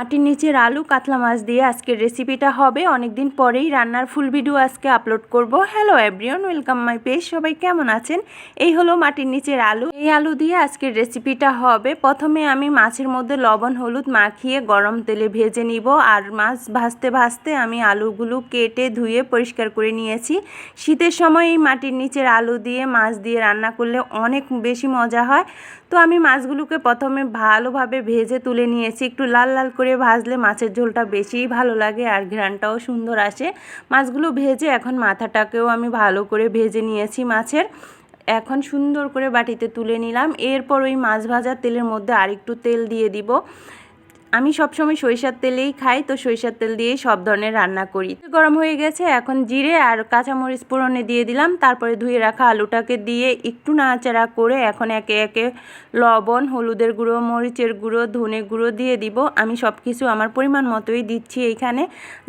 মাটির নিচের আলু কাতলা মাছ দিয়ে আজকের রেসিপিটা হবে। অনেক দিন পরেই রান্নার ফুল ভিডিও আজকে আপলোড করব। Hello everyone welcome my page সবাই কেমন আছেন? এই হলো মাটির নিচের আলু। এই আলু দিয়ে আজকের রেসিপিটা হবে। প্রথমে আমি মাছের মধ্যে লবণ, হলুদ মাখিয়ে গরম তেলে ভেজে নিব। আর মাছ ভাজতে ভাজতে আমি আলুগুলো কেটে ধুয়ে পরিষ্কার করে নিয়েছি। শীতের সময় এই মাটির নিচের আলু দিয়ে মাছ দিয়ে রান্না করলে অনেক বেশি মজা হয়। তো আমি মাছগুলোকে প্রথমে ভালোভাবে ভেজে তুলে নিয়েছি। একটু লাল লাল করে ভাজলে মাছের ঝোলটা বেশিই ভালো লাগে আর ঘ্রানটাও সুন্দর আসে। মাছগুলো ভেজে এখন মাথাটাকেও আমি ভালো করে ভেজে নিয়েছি মাছের। এখন সুন্দর করে বাটিতে তুলে নিলাম। এরপর ওই মাছ ভাজার তেলের মধ্যে আরেকটু তেল দিয়ে দিব। আমি সবসময় সরিষার তেলেই খাই, তো সরিষার তেল দিয়েই সব ধরনের রান্না করি। গরম হয়ে গেছে, এখন জিরে আর কাঁচামরিচ পোড়নে দিয়ে দিলাম। তারপরে ধুয়ে রাখা আলুটাকে দিয়ে একটু নাড়াচাড়া করে এখন একে একে লবণ, হলুদের গুঁড়ো, মরিচের গুঁড়ো, ধনে গুঁড়ো দিয়ে দিব। আমি সব কিছু আমার পরিমাণ মতোই দিচ্ছি এইখানে।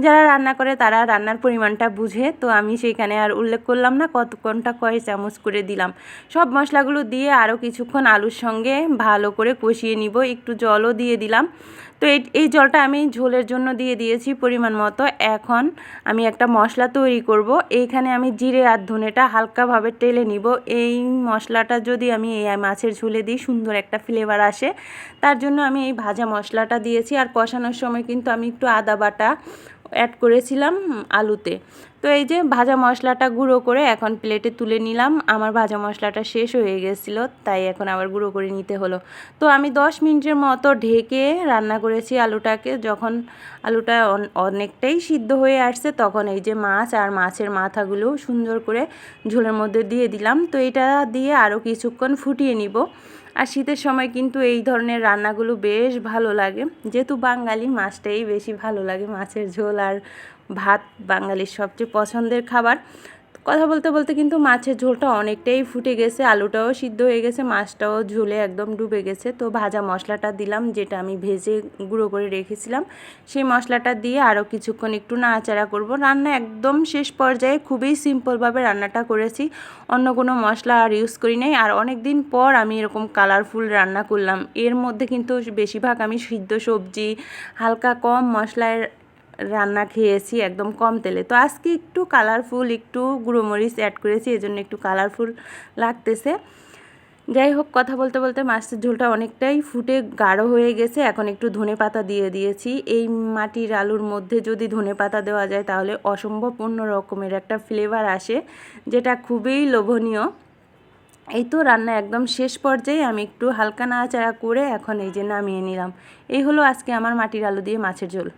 যারা রান্না করে তারা রান্নার পরিমাণটা বুঝে, তো আমি সেইখানে আর উল্লেখ করলাম না কত কোনটা কয় চামচ করে দিলাম। সব মশলাগুলো দিয়ে আরও কিছুক্ষণ আলুর সঙ্গে ভালো করে কষিয়ে নিব। একটু জলও দিয়ে দিলাম। তো এই এই জলটা আমি ঝোলের জন্য দিয়ে দিয়েছি পরিমাণ মতো। এখন আমি একটা মশলা তৈরি করব। এইখানে আমি জিরে আর ধনেটা হালকাভাবে টেলে নিব। এই মশলাটা যদি আমি এই মাছের ঝোলে দিই, সুন্দর একটা ফ্লেভার আসে। তার জন্য আমি এই ভাজা মশলাটা দিয়েছি। আর কষানোর সময় কিন্তু আমি একটু আদা বাটা অ্যাড করেছিলাম আলুতে। তো এই যে ভাজা মশলাটা গুঁড়ো করে এখন প্লেটে তুলে নিলাম। আমার ভাজা মশলাটা শেষ হয়ে গেছিল, তাই এখন আবার গুঁড়ো করে নিতে হলো। তো আমি দশ মিনিটের মতো ঢেকে রান্না করেছি আলুটাকে। যখন আলুটা অনেকটাই সিদ্ধ হয়ে আসছে, তখন এই যে মাছ আর মাছের মাথাগুলো সুন্দর করে ঝোলের মধ্যে দিয়ে দিলাম। তো এটা দিয়ে আরও কিছুক্ষণ ফুটিয়ে নিব। আর শীতের সময় কিন্তু এই ধরনের রান্নাগুলো বেশ ভালো লাগে। যেহেতু বাঙালি, মাছটাই বেশি ভালো লাগে, মাছের ঝোল আর ভাত বাঙালির সবচেয়ে পছন্দের খাবার। কথা বলতে বলতে কিন্তু মাছের ঝোলটা অনেকটাই ফুটে গেছে, আলুটাও সিদ্ধ হয়ে গেছে, মাছটাও ঝোলে একদম ডুবে গেছে। তো ভাজা মশলাটা দিলাম, যেটা আমি ভেজে গুঁড়ো করে রেখেছিলাম। সেই মশলাটা দিয়ে আরও কিছুক্ষণ একটু নাড়াচাড়া করব। রান্না একদম শেষ পর্যায়ে খুবই সিম্পলভাবে রান্নাটা করেছি। অন্য কোনো মশলা আর ইউজ করি নাই। আর অনেক দিন পর আমি এরকম কালারফুল রান্না করলাম। এর মধ্যে কিন্তু বেশিরভাগ আমি সিদ্ধ সবজি, হালকা কম মশলায় রান্না খেয়েছি একদম কম তেলে। তো আজকে একটু কালারফুল একটু গুঁড়ো মরিচ অ্যাড করেছি, এজন্য একটু কালারফুল লাগতেছে। যাই হোক, কথা বলতে বলতে মাছের ঝোলটা অনেকটাই ফুটে গাঢ় হয়ে গেছে। এখন একটু ধনে পাতা দিয়ে দিয়েছি। এই মাটির আলুর মধ্যে যদি ধনে পাতা দেওয়া যায়, তাহলে অসম্ভব অন্য রকমের একটা ফ্লেভার আসে, যেটা খুবই লোভনীয়। এই তো রান্না একদম শেষ পর্যায়ে আমি একটু হালকা নাড়াচাড়া করে এখন এই যে নামিয়ে নিলাম। এই হলো আজকে আমার মাটির আলু দিয়ে মাছের ঝোল।